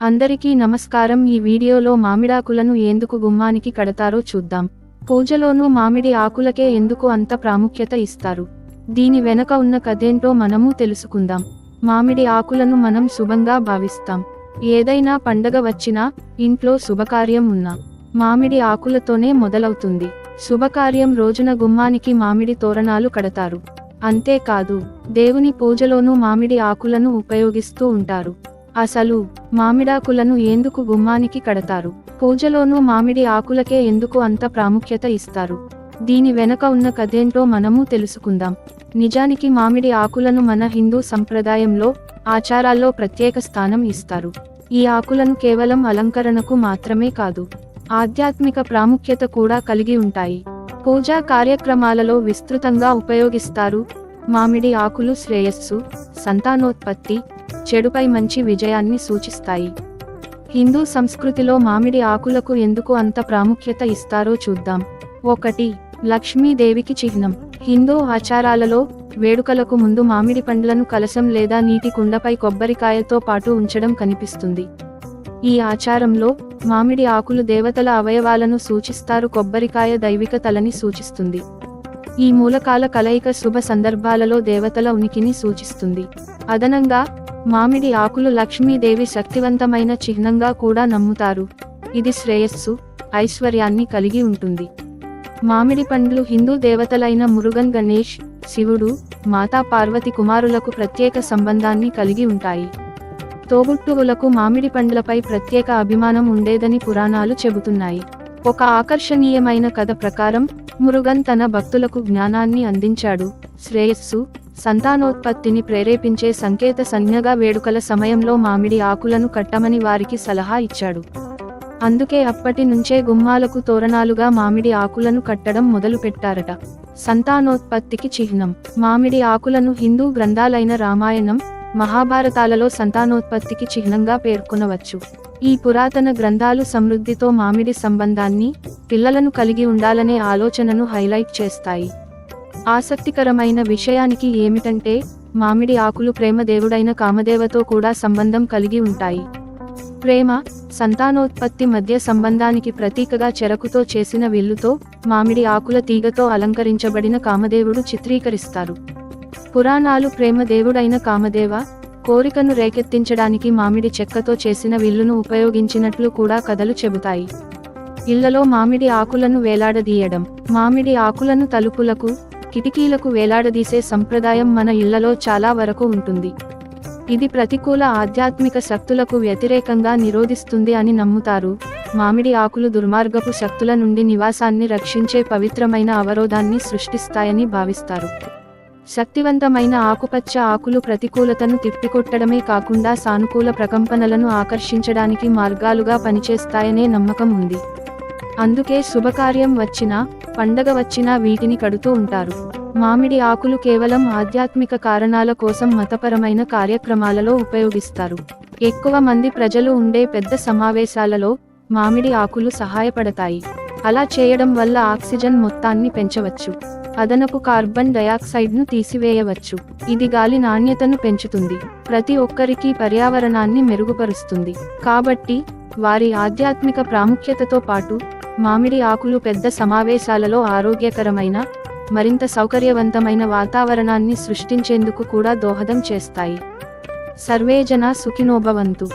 అందరికీ నమస్కారం. ఈ వీడియోలో మామిడాకులను ఎందుకు గుమ్మానికి కడతారో చూద్దాం. పూజలోనూ మామిడి ఆకులకే ఎందుకు అంత ప్రాముఖ్యత ఇస్తారు? దీని వెనక ఉన్న కథేంటో మనము తెలుసుకుందాం. మామిడి ఆకులను మనం శుభంగా భావిస్తాం. ఏదైనా పండగ వచ్చినా ఇంట్లో శుభకార్యం ఉన్నా మామిడి ఆకులతోనే మొదలవుతుంది. శుభకార్యం రోజున గుమ్మానికి మామిడి తోరణాలు కడతారు. అంతేకాదు దేవుని పూజలోనూ మామిడి ఆకులను ఉపయోగిస్తూ ఉంటారు. అసలు మామిడాకులను ఎందుకు గుమ్మానికి కడతారు? పూజలోనూ మామిడి ఆకులకే ఎందుకు అంత ప్రాముఖ్యత ఇస్తారు? దీని వెనక ఉన్న కథేంటో మనము తెలుసుకుందాం. నిజానికి మామిడి ఆకులను మన హిందూ సంప్రదాయంలో ఆచారాల్లో ప్రత్యేక స్థానం ఇస్తారు. ఈ ఆకులను కేవలం అలంకరణకు మాత్రమే కాదు ఆధ్యాత్మిక ప్రాముఖ్యత కూడా కలిగి ఉంటాయి. పూజా కార్యక్రమాలలో విస్తృతంగా ఉపయోగిస్తారు మామిడి ఆకులు శ్రేయస్సు సంతానోత్పత్తి చెడుపై మంచి విజయాన్ని సూచిస్తాయి. హిందూ సంస్కృతిలో మామిడి ఆకులకు ఎందుకు అంత ప్రాముఖ్యత ఇస్తారో చూద్దాం. ఒకటి లక్ష్మీదేవికి చిహ్నం. హిందూ ఆచారాలలో వేడుకలకు ముందు మామిడి పండ్లను కలశం లేదా నీటి కుండపై కొబ్బరికాయతో పాటు ఉంచడం కనిపిస్తుంది. ఈ ఆచారంలో మామిడి ఆకులు దేవతల అవయవాలను సూచిస్తారు కొబ్బరికాయ దైవిక తలని సూచిస్తుంది. ఈ మూలకాల కలయిక శుభ సందర్భాలలో దేవతల ఉనికిని సూచిస్తుంది. అదనంగా మామిడి ఆకులు లక్ష్మీదేవి శక్తివంతమైన చిహ్నంగా కూడా నమ్ముతారు. ఇది శ్రేయస్సు ఐశ్వర్యాన్ని కలిగి ఉంటుంది. మామిడి పండ్లు హిందూ దేవతలైన మురుగన్ గణేష్ శివుడు మాతా పార్వతి కుమారులకు ప్రత్యేక సంబంధాన్ని కలిగి ఉంటాయి. తోబుట్టువులకు మామిడి పండ్లపై ప్రత్యేక అభిమానం ఉండేదని పురాణాలు చెబుతున్నాయి. ఒక ఆకర్షణీయమైన కథ ప్రకారం మురుగన్ తన భక్తులకు జ్ఞానాన్ని అందించాడు. శ్రేయస్సు సంతానోత్పత్తిని ప్రేరేపించే సంకేత సంజ్ఞగా వేడుకల సమయంలో మామిడి ఆకులను కట్టమని వారికి సలహా ఇచ్చాడు. అందుకే అప్పటి నుంచే గుమ్మాలకు తోరణాలుగా మామిడి ఆకులను కట్టడం మొదలుపెట్టారట. సంతానోత్పత్తికి చిహ్నం. మామిడి ఆకులను హిందూ గ్రంథాలైన రామాయణం మహాభారతాలలో సంతానోత్పత్తికి చిహ్నంగా పేర్కొనవచ్చు. ఈ పురాతన గ్రంథాలు సమృద్ధితో మామిడి సంబంధాన్ని పిల్లలను కలిగి ఉండాలనే ఆలోచనను హైలైట్ చేస్తాయి. ఆసక్తికరమైన విషయానికి ఏమిటంటే మామిడి ఆకులు ప్రేమ దేవుడైన కామదేవతో కూడా సంబంధం కలిగి ఉంటాయి. ప్రేమ సంతానోత్పత్తి మధ్య సంబంధానికి ప్రతీకగా చెరకుతో చేసిన విల్లుతో మామిడి ఆకుల తీగతో అలంకరించబడిన కామదేవుడు చిత్రీకరిస్తారు. పురాణాలు ప్రేమ దేవుడైన కామదేవ కోరికను రేకెత్తించడానికి మామిడి చెక్కతో చేసిన విల్లును ఉపయోగించినట్లు కూడా కథలు చెబుతాయి. ఇళ్ళలో మామిడి ఆకులను వేలాడదీయడం మామిడి ఆకులను తలుపులకు కిటికీలకు వేలాడదీసే సంప్రదాయం మన ఇళ్ళలో చాలా వరకు ఉంటుంది. ఇది ప్రతికూల ఆధ్యాత్మిక శక్తులకు వ్యతిరేకంగా నిరోధిస్తుంది అని నమ్ముతారు. మామిడి ఆకులు దుర్మార్గపు శక్తుల నుండి నివాసాన్ని రక్షించే పవిత్రమైన అవరోధాన్ని సృష్టిస్తాయని భావిస్తారు. శక్తివంతమైన ఆకుపచ్చ ఆకులు ప్రతికూలతను తిప్పికొట్టడమే కాకుండా సానుకూల ప్రకంపనలను ఆకర్షించడానికి మార్గాలుగా పనిచేస్తాయనే నమ్మకం ఉంది. అందుకే శుభకార్యం వచ్చినా పండగ వచ్చినా వీటిని కడుతూ ఉంటారు. మామిడి ఆకులు కేవలం ఆధ్యాత్మిక కారణాల కోసం మతపరమైన కార్యక్రమాలలో ఉపయోగిస్తారు. ఎక్కువ మంది ప్రజలు ఉండే పెద్ద సమావేశాలలో మామిడి ఆకులు సహాయపడతాయి. అలా చేయడం వల్ల ఆక్సిజన్ మొత్తాన్ని పెంచవచ్చు. అదనపు కార్బన్ డయాక్సైడ్ను తీసివేయవచ్చు. ఇది గాలి నాణ్యతను పెంచుతుంది. ప్రతి ఒక్కరికి పర్యావరణాన్ని మెరుగుపరుస్తుంది. కాబట్టి వారి ఆధ్యాత్మిక ప్రాముఖ్యతతో పాటు మామిడి ఆకులు పెద్ద సమావేశాలలో ఆరోగ్యకరమైన మరింత సౌకర్యవంతమైన వాతావరణాన్ని సృష్టించేందుకు కూడా దోహదం చేస్తాయి. సర్వేజన సుఖినోభవంతు.